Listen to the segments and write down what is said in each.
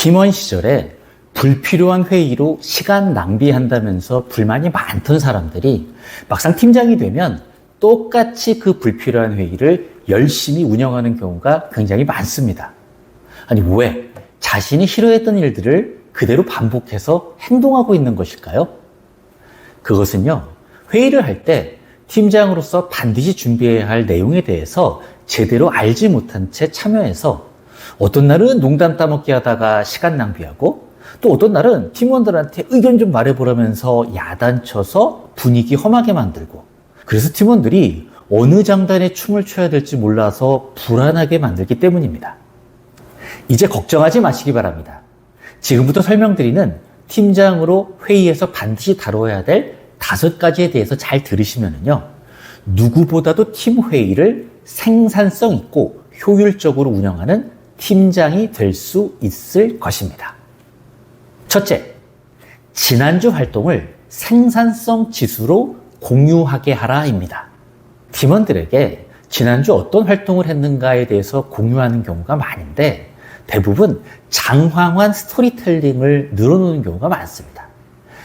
팀원 시절에 불필요한 회의로 시간 낭비한다면서 불만이 많던 사람들이 막상 팀장이 되면 똑같이 그 불필요한 회의를 열심히 운영하는 경우가 굉장히 많습니다. 아니, 왜? 자신이 싫어했던 일들을 그대로 반복해서 행동하고 있는 것일까요? 그것은요, 회의를 할 때 팀장으로서 반드시 준비해야 할 내용에 대해서 제대로 알지 못한 채 참여해서 어떤 날은 농담 따먹기 하다가 시간 낭비하고 또 어떤 날은 팀원들한테 의견 좀 말해보라면서 야단쳐서 분위기 험하게 만들고 그래서 팀원들이 어느 장단에 춤을 춰야 될지 몰라서 불안하게 만들기 때문입니다. 이제 걱정하지 마시기 바랍니다. 지금부터 설명드리는 팀장으로 회의에서 반드시 다뤄야 될 다섯 가지에 대해서 잘 들으시면요. 누구보다도 팀 회의를 생산성 있고 효율적으로 운영하는 팀장이 될 수 있을 것입니다. 첫째, 지난주 활동을 생산성 지수로 공유하게 하라입니다. 팀원들에게 지난주 어떤 활동을 했는가에 대해서 공유하는 경우가 많은데 대부분 장황한 스토리텔링을 늘어놓는 경우가 많습니다.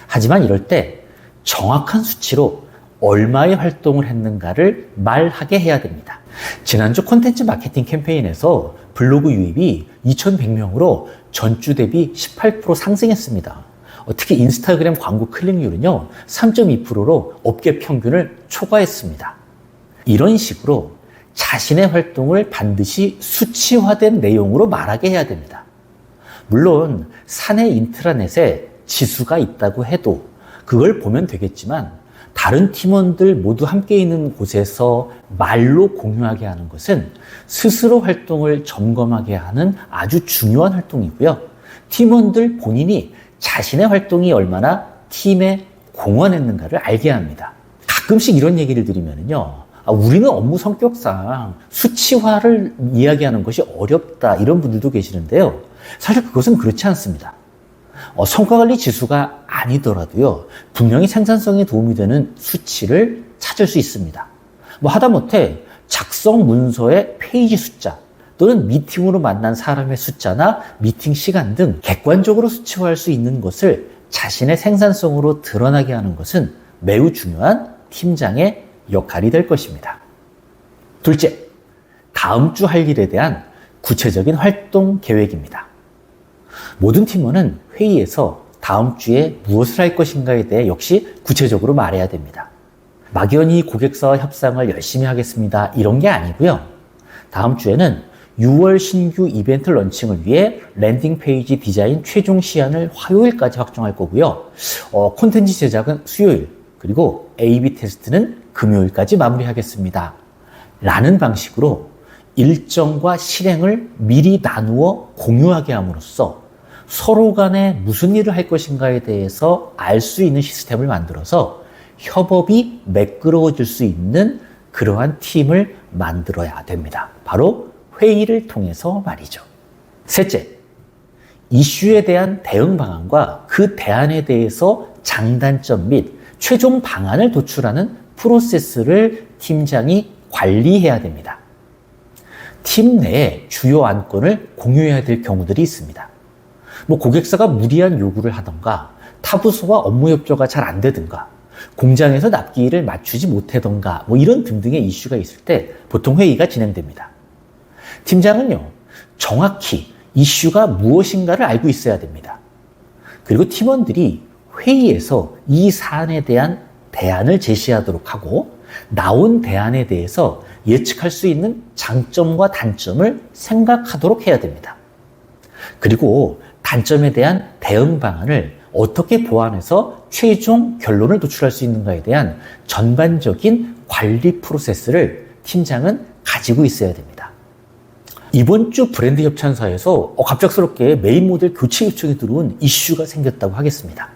하지만 이럴 때 정확한 수치로 얼마의 활동을 했는가를 말하게 해야 됩니다. 지난주 콘텐츠 마케팅 캠페인에서 블로그 유입이 2,100명으로 전주 대비 18% 상승했습니다. 특히 인스타그램 광고 클릭률은요, 3.2%로 업계 평균을 초과했습니다. 이런 식으로 자신의 활동을 반드시 수치화된 내용으로 말하게 해야 됩니다. 물론 사내 인트라넷에 지수가 있다고 해도 그걸 보면 되겠지만 다른 팀원들 모두 함께 있는 곳에서 말로 공유하게 하는 것은 스스로 활동을 점검하게 하는 아주 중요한 활동이고요. 팀원들 본인이 자신의 활동이 얼마나 팀에 공헌했는가를 알게 합니다. 가끔씩 이런 얘기를 드리면요. 아, 우리는 업무 성격상 수치화를 이야기하는 것이 어렵다 이런 분들도 계시는데요. 사실 그것은 그렇지 않습니다. 어, 성과관리 지수가 아니더라도요, 분명히 생산성에 도움이 되는 수치를 찾을 수 있습니다. 뭐 하다못해 작성 문서의 페이지 숫자, 또는 미팅으로 만난 사람의 숫자나 미팅 시간 등 객관적으로 수치화할 수 있는 것을 자신의 생산성으로 드러나게 하는 것은 매우 중요한 팀장의 역할이 될 것입니다. 둘째, 다음 주 할 일에 대한 구체적인 활동 계획입니다. 모든 팀원은 회의에서 다음 주에 무엇을 할 것인가에 대해 역시 구체적으로 말해야 됩니다. 막연히 고객사와 협상을 열심히 하겠습니다. 이런 게 아니고요. 다음 주에는 6월 신규 이벤트 런칭을 위해 랜딩 페이지 디자인 최종 시한을 화요일까지 확정할 거고요. 어, 콘텐츠 제작은 수요일, 그리고 A-B 테스트는 금요일까지 마무리하겠습니다. 라는 방식으로 일정과 실행을 미리 나누어 공유하게 함으로써 서로 간에 무슨 일을 할 것인가에 대해서 알 수 있는 시스템을 만들어서 협업이 매끄러워질 수 있는 그러한 팀을 만들어야 됩니다. 바로 회의를 통해서 말이죠. 셋째, 이슈에 대한 대응 방안과 그 대안에 대해서 장단점 및 최종 방안을 도출하는 프로세스를 팀장이 관리해야 됩니다. 팀 내에 주요 안건을 공유해야 될 경우들이 있습니다. 뭐 고객사가 무리한 요구를 하던가 타부서와 업무 협조가 잘 안 되든가 공장에서 납기일을 맞추지 못하던가 뭐 이런 등등의 이슈가 있을 때 보통 회의가 진행됩니다. 팀장은요, 정확히 이슈가 무엇인가를 알고 있어야 됩니다. 그리고 팀원들이 회의에서 이 사안에 대한 대안을 제시하도록 하고 나온 대안에 대해서 예측할 수 있는 장점과 단점을 생각하도록 해야 됩니다. 그리고 단점에 대한 대응 방안을 어떻게 보완해서 최종 결론을 도출할 수 있는가에 대한 전반적인 관리 프로세스를 팀장은 가지고 있어야 됩니다. 이번 주 브랜드 협찬사에서 어, 갑작스럽게 메인 모델 교체 요청이 들어온 이슈가 생겼다고 하겠습니다.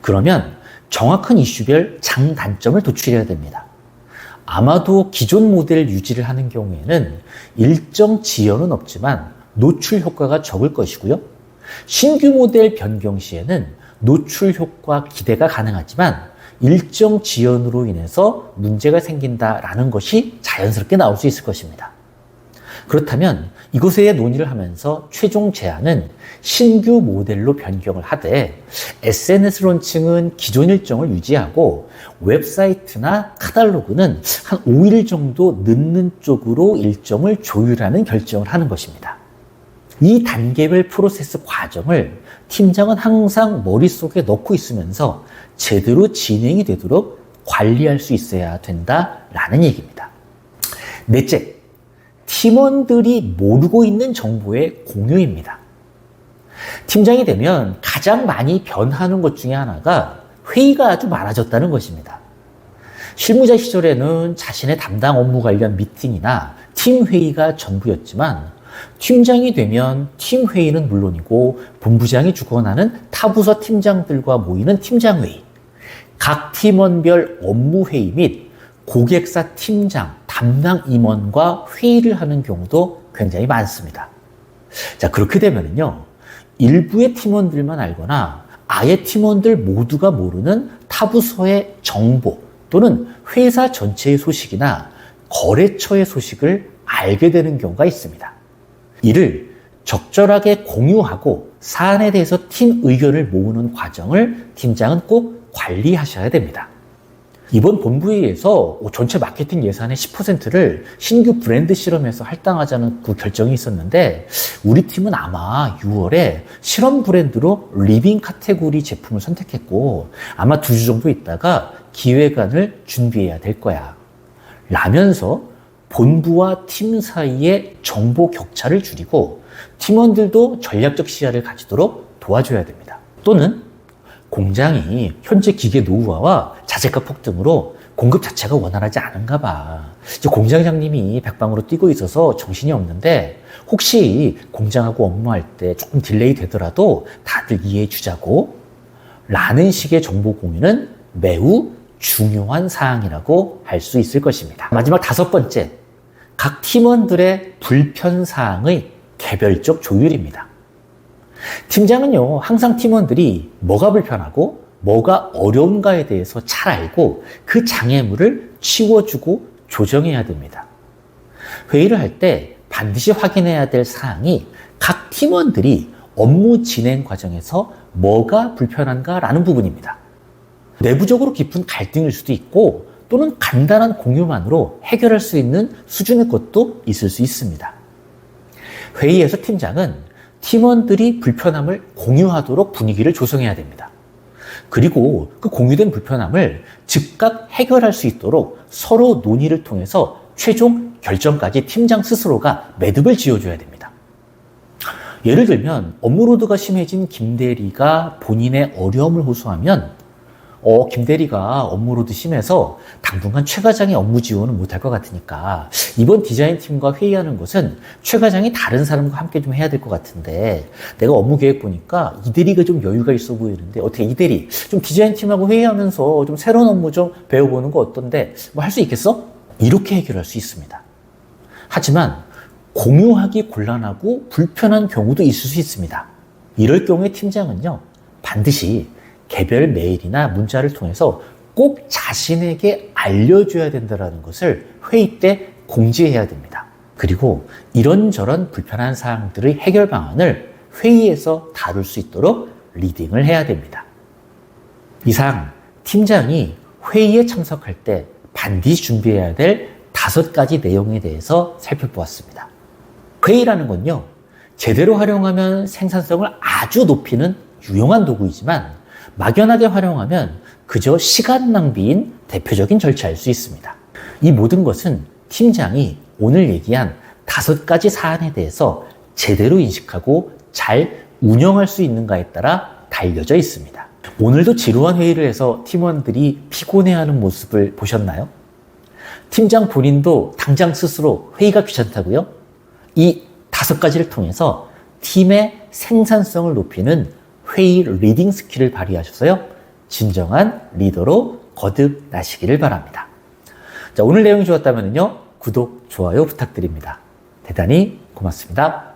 그러면 정확한 이슈별 장단점을 도출해야 됩니다. 아마도 기존 모델 유지를 하는 경우에는 일정 지연은 없지만 노출 효과가 적을 것이고요. 신규 모델 변경 시에는 노출 효과 기대가 가능하지만 일정 지연으로 인해서 문제가 생긴다라는 것이 자연스럽게 나올 수 있을 것입니다. 그렇다면 이곳에 논의를 하면서 최종 제안은 신규 모델로 변경을 하되 SNS 론칭은 기존 일정을 유지하고 웹사이트나 카탈로그는 한 5일 정도 늦는 쪽으로 일정을 조율하는 결정을 하는 것입니다. 이 단계별 프로세스 과정을 팀장은 항상 머릿속에 넣고 있으면서 제대로 진행이 되도록 관리할 수 있어야 된다라는 얘기입니다. 넷째, 팀원들이 모르고 있는 정보의 공유입니다. 팀장이 되면 가장 많이 변하는 것 중에 하나가 회의가 아주 많아졌다는 것입니다. 실무자 시절에는 자신의 담당 업무 관련 미팅이나 팀 회의가 전부였지만 팀장이 되면 팀 회의는 물론이고 본부장이 주관하는 타부서 팀장들과 모이는 팀장 회의, 각 팀원별 업무 회의 및 고객사 팀장, 담당 임원과 회의를 하는 경우도 굉장히 많습니다. 자, 그렇게 되면요. 일부의 팀원들만 알거나 아예 팀원들 모두가 모르는 타부서의 정보 또는 회사 전체의 소식이나 거래처의 소식을 알게 되는 경우가 있습니다. 이를 적절하게 공유하고 사안에 대해서 팀 의견을 모으는 과정을 팀장은 꼭 관리하셔야 됩니다. 이번 본부회의에서 전체 마케팅 예산의 10%를 신규 브랜드 실험에서 할당하자는 그 결정이 있었는데 우리 팀은 아마 6월에 실험 브랜드로 리빙 카테고리 제품을 선택했고 아마 두 주 정도 있다가 기획안을 준비해야 될 거야. 라면서 본부와 팀 사이의 정보 격차를 줄이고 팀원들도 전략적 시야를 가지도록 도와줘야 됩니다. 또는 공장이 현재 기계 노후화와 자재가 폭등으로 공급 자체가 원활하지 않은가 봐. 공장장님이 백방으로 뛰고 있어서 정신이 없는데 혹시 공장하고 업무할 때 조금 딜레이 되더라도 다들 이해해 주자고 라는 식의 정보 공유는 매우 중요한 사항이라고 할 수 있을 것입니다. 마지막 다섯 번째, 각 팀원들의 불편 사항의 개별적 조율입니다. 팀장은요, 항상 팀원들이 뭐가 불편하고 뭐가 어려운가에 대해서 잘 알고 그 장애물을 치워주고 조정해야 됩니다. 회의를 할 때 반드시 확인해야 될 사항이 각 팀원들이 업무 진행 과정에서 뭐가 불편한가라는 부분입니다. 내부적으로 깊은 갈등일 수도 있고 또는 간단한 공유만으로 해결할 수 있는 수준의 것도 있을 수 있습니다. 회의에서 팀장은 팀원들이 불편함을 공유하도록 분위기를 조성해야 됩니다. 그리고 그 공유된 불편함을 즉각 해결할 수 있도록 서로 논의를 통해서 최종 결정까지 팀장 스스로가 매듭을 지어줘야 됩니다. 예를 들면 업무로드가 심해진 김대리가 본인의 어려움을 호소하면 어, 김 대리가 업무로도 심해서 당분간 최 과장의 업무 지원은 못할 것 같으니까 이번 디자인 팀과 회의하는 것은 최 과장이 다른 사람과 함께 좀 해야 될 것 같은데 내가 업무 계획 보니까 이 대리가 좀 여유가 있어 보이는데 어떻게 이 대리 좀 디자인 팀하고 회의하면서 좀 새로운 업무 좀 배워보는 거 어떤데 뭐 할 수 있겠어? 이렇게 해결할 수 있습니다. 하지만 공유하기 곤란하고 불편한 경우도 있을 수 있습니다. 이럴 경우에 팀장은요 반드시 개별 메일이나 문자를 통해서 꼭 자신에게 알려줘야 된다는 것을 회의 때 공지해야 됩니다. 그리고 이런저런 불편한 사항들의 해결 방안을 회의에서 다룰 수 있도록 리딩을 해야 됩니다. 이상 팀장이 회의에 참석할 때 반드시 준비해야 될 다섯 가지 내용에 대해서 살펴보았습니다. 회의라는 건요, 제대로 활용하면 생산성을 아주 높이는 유용한 도구이지만 막연하게 활용하면 그저 시간 낭비인 대표적인 절차일 수 있습니다. 이 모든 것은 팀장이 오늘 얘기한 다섯 가지 사안에 대해서 제대로 인식하고 잘 운영할 수 있는가에 따라 달려져 있습니다. 오늘도 지루한 회의를 해서 팀원들이 피곤해하는 모습을 보셨나요? 팀장 본인도 당장 스스로 회의가 귀찮다고요? 이 다섯 가지를 통해서 팀의 생산성을 높이는 회의 리딩 스킬을 발휘하셔서요. 진정한 리더로 거듭나시기를 바랍니다. 자, 오늘 내용이 좋았다면요. 구독, 좋아요 부탁드립니다. 대단히 고맙습니다.